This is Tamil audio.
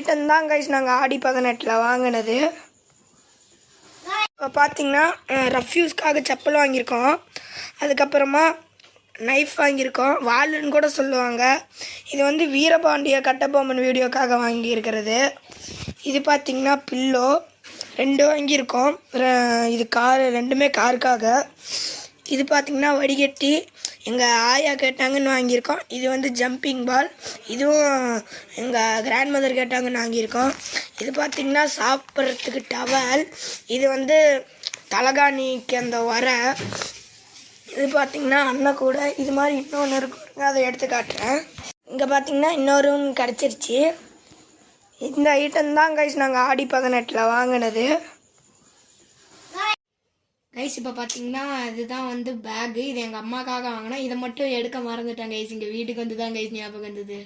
ரிட்டன் தான் கைஸ் நாங்கள் ஆடி பதினெட்டில் வாங்கினது. இப்போ பார்த்தீங்கன்னா ரஃப்யூஸ்க்காக செப்பல் வாங்கியிருக்கோம். அதுக்கப்புறமா நைஃப் வாங்கியிருக்கோம். வாளுன்னு கூட சொல்லுவாங்க. இது வந்து வீரபாண்டிய கட்டபொம்மன் வீடியோக்காக வாங்கியிருக்கிறது. இது பார்த்திங்கன்னா பில்லோ ரெண்டு வாங்கியிருக்கோம். இது கார் ரெண்டுமே காருக்காக இது பார்த்திங்கன்னா வடிகட்டி எங்கள் ஆயா கேட்டாங்கன்னு வாங்கியிருக்கோம். இது வந்து ஜம்பிங் பால் இதுவும் எங்கள் கிராண்ட் மதர் கேட்டாங்கன்னு வாங்கியிருக்கோம். இது பார்த்திங்கன்னா சாப்பிட்றதுக்கு டவல் இது வந்து தலகாணிக்கு அந்த வர இது பார்த்திங்கன்னா அண்ணன் கூட இது மாதிரி இன்னொன்று இருக்குங்க அதை எடுத்து காட்டுறேன். இங்கே பார்த்தீங்கன்னா இன்னொரு ஒன்று கிடச்சிருச்சு. இந்த ஐட்டம் தான் கைஸ் நாங்கள் ஆடி பதினெட்டில் வாங்கினது. கைஸ் இப்போ பார்த்தீங்கன்னா இதுதான் வந்து பேகு இது எங்கள் அம்மாக்காக வாங்கினா இதை மட்டும் எடுக்க மறந்துட்டேன் கைஸ் இங்கே வீட்டுக்கு வந்து தான் கைஸ் ஞாபகம் வந்தது.